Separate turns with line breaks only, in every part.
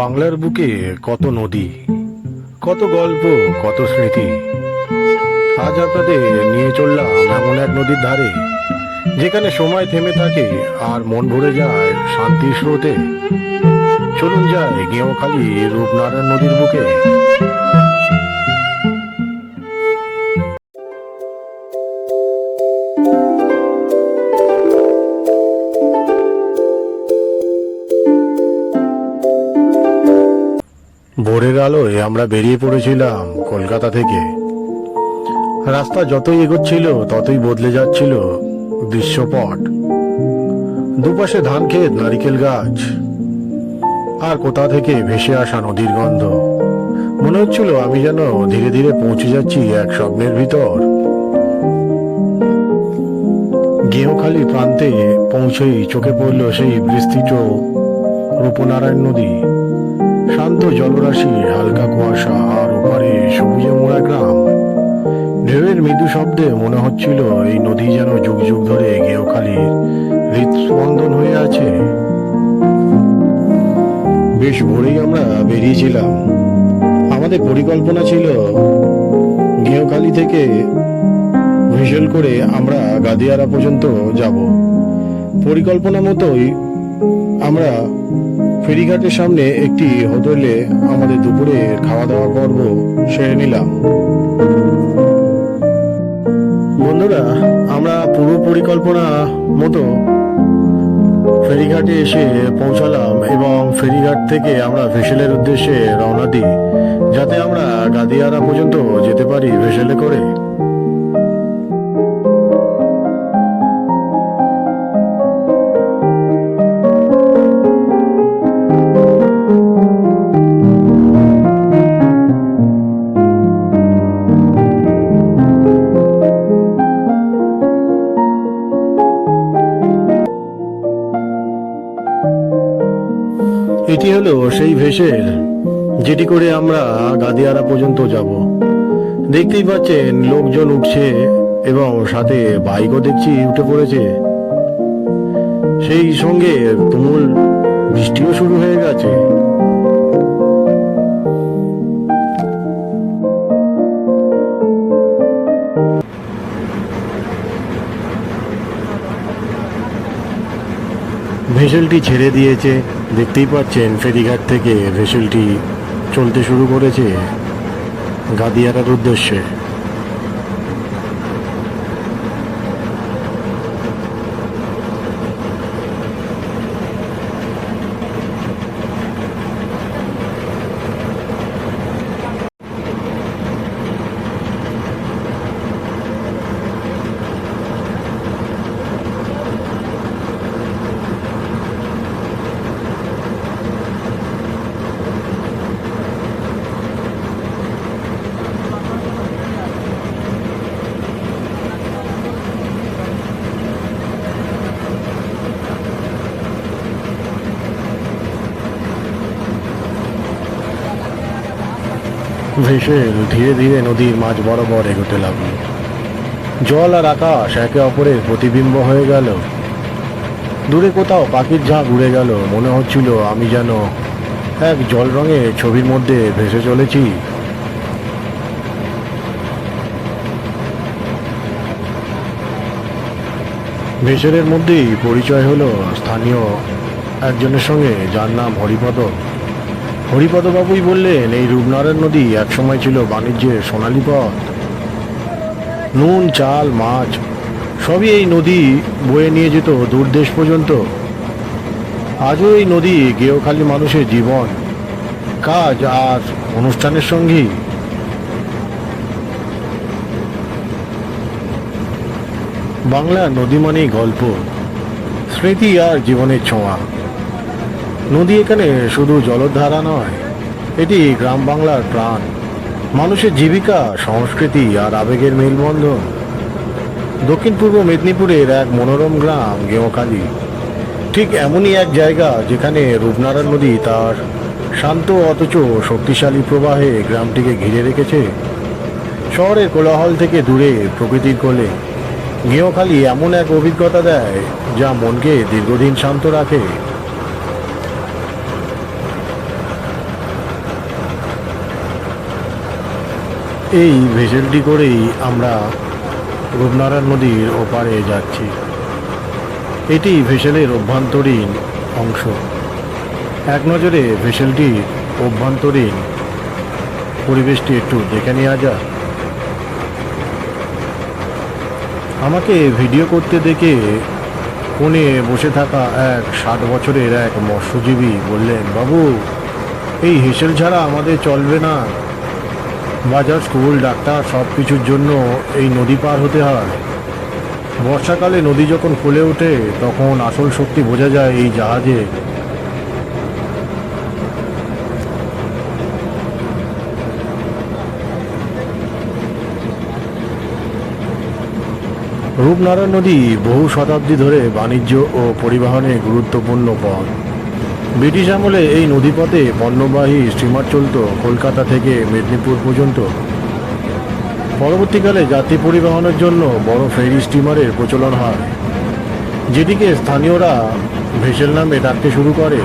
বাংলার বুকে কত নদী, কত গল্প, কত স্মৃতি। আজ আপনাদের নিয়ে চললাম এমন এক নদীর ধারে, যেখানে সময় থেমে থাকে আর মন ভরে যায় শান্তির স্রোতে। চলুন যায় গেঁওখালি রূপনারায়ণ নদীর বুকে। আলোয় আমরা বেরিয়ে পড়েছিলাম কলকাতা থেকে। রাস্তা যতই এগোচ্ছিল, ততই বদলে যাচ্ছিল দৃশ্যপট। দুপাশে ধান ক্ষেত নারিকেল গাছ, আর কোথা থেকে ভেসে আসা নদীর গন্ধ। মনে হচ্ছিল আমি যেন ধীরে ধীরে পৌঁছে যাচ্ছি এক স্বপ্নের ভিতর। গেঁওখালি প্রান্তে পৌঁছেই চোখে পড়ল সেই বিস্তৃত রূপনারায়ণ নদী। শান্ত জলরাশি, হালকা কুয়াশা আর ওপারে সবুজে মোড়া গ্রাম। ঢেউয়ের মৃদু শব্দে মনে হচ্ছিল এই নদী যেন যুগ যুগ ধরে গেওখালির হৃদস্পন্দন হয়ে আছে। বেশ ভোরেই আমরা বেরিয়েছিলাম। আমাদের পরিকল্পনা ছিল গেওখালি থেকে ভেসেল করে আমরা গাদিয়ারা পর্যন্ত যাব। পরিকল্পনা মতোই আমরা ফেরিঘাটের সামনে একটি হোটেলে আমাদের দুপুরে খাওয়া দাওয়া পর্ব সেরে নিলাম। বন্ধুরা, আমরা পুরো পরিকল্পনা মতো ফেরিঘাটে এসে পৌঁছালাম এবং ফেরিঘাট থেকে আমরা ভেসেলের উদ্দেশ্যে রওনা দিই, যাতে আমরা গাদিয়ারা পর্যন্ত যেতে পারি ভেসেলে করে। এটি হলো সেই ভেসেল যেটি করে আমরা গাদিয়ারা পর্যন্ত যাব। দেখতেই পাচ্ছেন লোকজন উঠছে এবং সাথে বাইকও দেখছি উঠে পড়েছে। সেই সঙ্গে তুমুল বৃষ্টিও শুরু হয়ে গেছে। ভেসেলটি ছেড়ে দিয়েছে। দেখতেই পাচ্ছেন ফেরিঘাট থেকে ভেসেলটি চলতে শুরু করেছে গাদিয়ারার উদ্দেশ্যে। ভেসেল ধীরে ধীরে নদীর মাঝ বরাবর এগোতে লাগল। জল আর আকাশ একে অপরের প্রতিবিম্ব হয়ে গেল। দূরে কোথাও পাখির ঝাঁক উড়ে গেল। মনে হচ্ছিল আমি যেন এক জল রঙের ছবির মধ্যে ভেসে চলেছি। ভেসেলের মধ্যেই পরিচয় হলো স্থানীয় একজনের সঙ্গে, যার নাম হরিপদ। হরিপদ বাবুই বললেন, এই রূপনারায়ণ নদী একসময় ছিল বাণিজ্যের সোনালী পথ। নুন, চাল, মাছ, সবই এই নদী বয়ে নিয়ে যেত দূর দেশ পর্যন্ত। আজও এই নদী গেওখালি মানুষের জীবন, কাজ আর অনুষ্ঠানের সঙ্গী। বাংলা নদী মানেই গল্প, স্মৃতি আর জীবনের ছোঁয়া। নদী এখানে শুধু জলধারা নয়, এটি গ্রাম বাংলার প্রাণ। মানুষের জীবিকা, সংস্কৃতি আর আবেগের মেলবন্ধন। দক্ষিণ পূর্ব মেদিনীপুরের এক মনোরম গ্রাম, গেঁওখালি। ঠিক এমনই এক জায়গা যেখানে রূপনারায়ণ নদী তার শান্ত অথচ শক্তিশালী প্রবাহে গ্রামটিকে ঘিরে রেখেছে। শহরের কোলাহল থেকে দূরে প্রকৃতির কোলে, গেঁওখালি এমন এক অভিজ্ঞতা দেয় যা মনকে দীর্ঘদিন শান্ত রাখে। এই ভেসেলটি করেই আমরা রূপনারায়ণ নদীর ওপারে যাচ্ছি। এটি ভেসেলের অভ্যন্তরীণ অংশ। এক নজরে ভেসেলটির অভ্যন্তরীণ পরিবেশটি একটু দেখে নেওয়া যাক। আমাকে ভিডিও করতে দেখে কোণে বসে থাকা এক ষাট বছরের এক মৎস্যজীবী বললেন, বাবু, এই হেসেল ছাড়া আমাদের চলবে না। বাজার, স্কুল, ডাক্তার সব কিছুর জন্য এই নদী পার হতে হয়। বর্ষাকালে নদী যখন ফুলে ওঠে, তখন আসল শক্তি বোঝা যায় এই জাহাজে। রূপনারায়ণ নদী বহু শতাব্দী ধরে বাণিজ্য ও পরিবহনে গুরুত্বপূর্ণ পথ। ব্রিটিশ আমলে এই নদীপথে পণ্যবাহী স্টিমার চলত কলকাতা থেকে মেদিনীপুর পর্যন্ত। পরবর্তীকালে যাত্রী পরিবহনের জন্য বড় ফেরি স্টিমারের প্রচলন হয়, যেটিকে স্থানীয়রা ভেসেল নামে ডাকতে শুরু করে।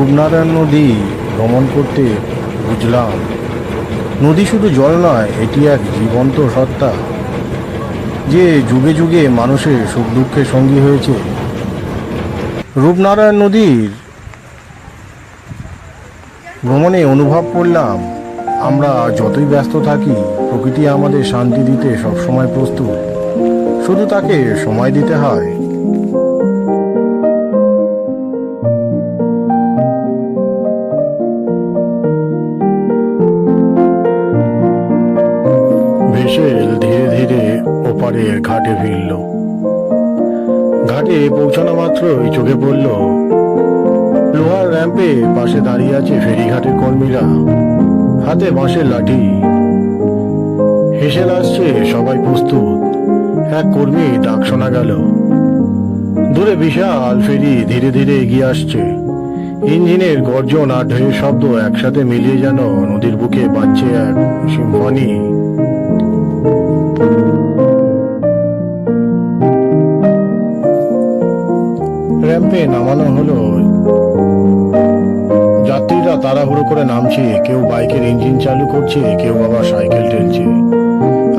রূপনারায়ণ নদী ভ্রমণ করতে বুঝলাম। নদী শুধু জল নয়, এটি এক জীবন্ত সত্তা যে যুগে যুগে মানুষের সুখ দুঃখের সঙ্গী হয়েছে। রূপনারায়ণ নদীর ভ্রমণে অনুভব করলাম, আমরা যতই ব্যস্ত থাকি, প্রকৃতি আমাদের শান্তি দিতে সবসময় প্রস্তুত। শুধু তাকে সময় দিতে হয় ওপারের ঘাটে ফিরল। ঘাটে পৌঁছানো মাত্রই চোখে পড়ল, লোহার র্যাম্পে পাশে দাঁড়িয়ে আছে ফেরিঘাটের কর্মীরা। হাতে বাঁশের লাঠি। হেসেল আসছে সবাই প্রস্তুত। এক কর্মী ডাক শোনা গেল। দূরে বিশাল ফেরি ধীরে ধীরে এগিয়ে আসছে। ইঞ্জিনের গর্জন আর ঢেউয়ের শব্দ একসাথে মিলিয়ে যেন নদীর বুকে বাজছে এক সিম্ফনি। র্যাম্পে নামানো হলো। যাত্রীরা তাড়াহুড়ো করে নামছে। কেউ বাইকের ইঞ্জিন চালু করছে, কেউ আবার সাইকেল ঠেলছে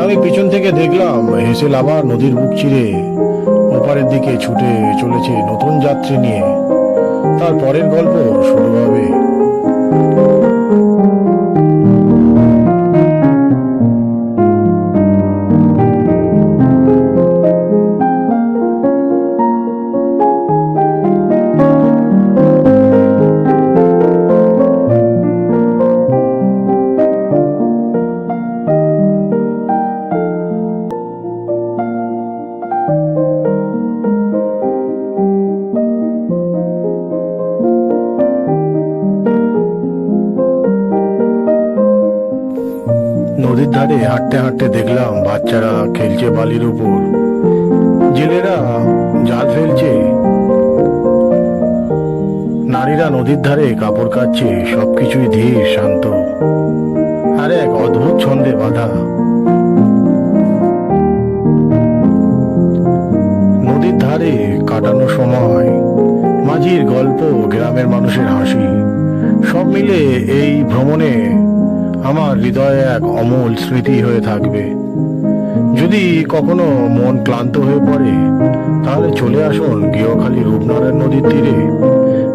আমি পিছন থেকে দেখলাম, হেসেল আবার নদীর বুক চিরে ওপারের দিকে ছুটে চলেছে নতুন যাত্রী নিয়ে। তার পরের গল্প শুরু হবে। নদীর ধারে হাঁটতে হাঁটতে দেখলাম বাচ্চারা খেলছে বালির উপর। জেলেরা জাল ফেলছে। নারীরা নদীর ধারে কাপড় কাচ্ছে, সবকিছুই ধীর, শান্ত। আর এক অদ্ভুত ছন্দে বাধা। নদীর ধারে কাটানো সময়, মাঝির গল্প, গ্রামের মানুষের হাসি, সব মিলে এই ভ্রমণে আমার হৃদয়ে এক অমূল স্মৃতি হয়ে থাকবে। যদি কখনো মন ক্লান্ত হয়ে পড়ে, তাহলে চলে আসুন গৃহখালী রূপনারায়ণ নদীর তীরে।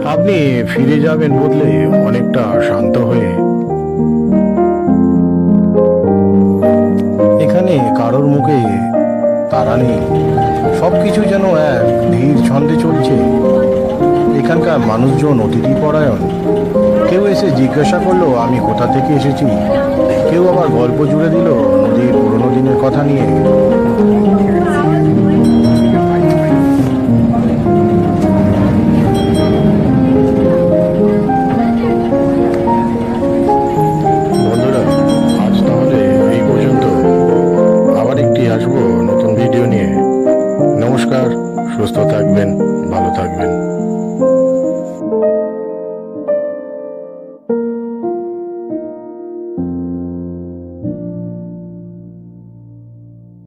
আপনি ফিরে যাবেন বদলে অনেকটা শান্ত হয়ে। এখানে কারোর মুখে তারা নেই। সবকিছু যেন এক ধীর ছন্দে চলছে। এখানকার মানুষজন অতিথি পরায়ণ জিজ্ঞাসা করল, আমি কোথা থেকে এসেছি? কেউ আবার গল্প জুড়ে দিল, নদীর পুরনো দিনের কথা নিয়ে।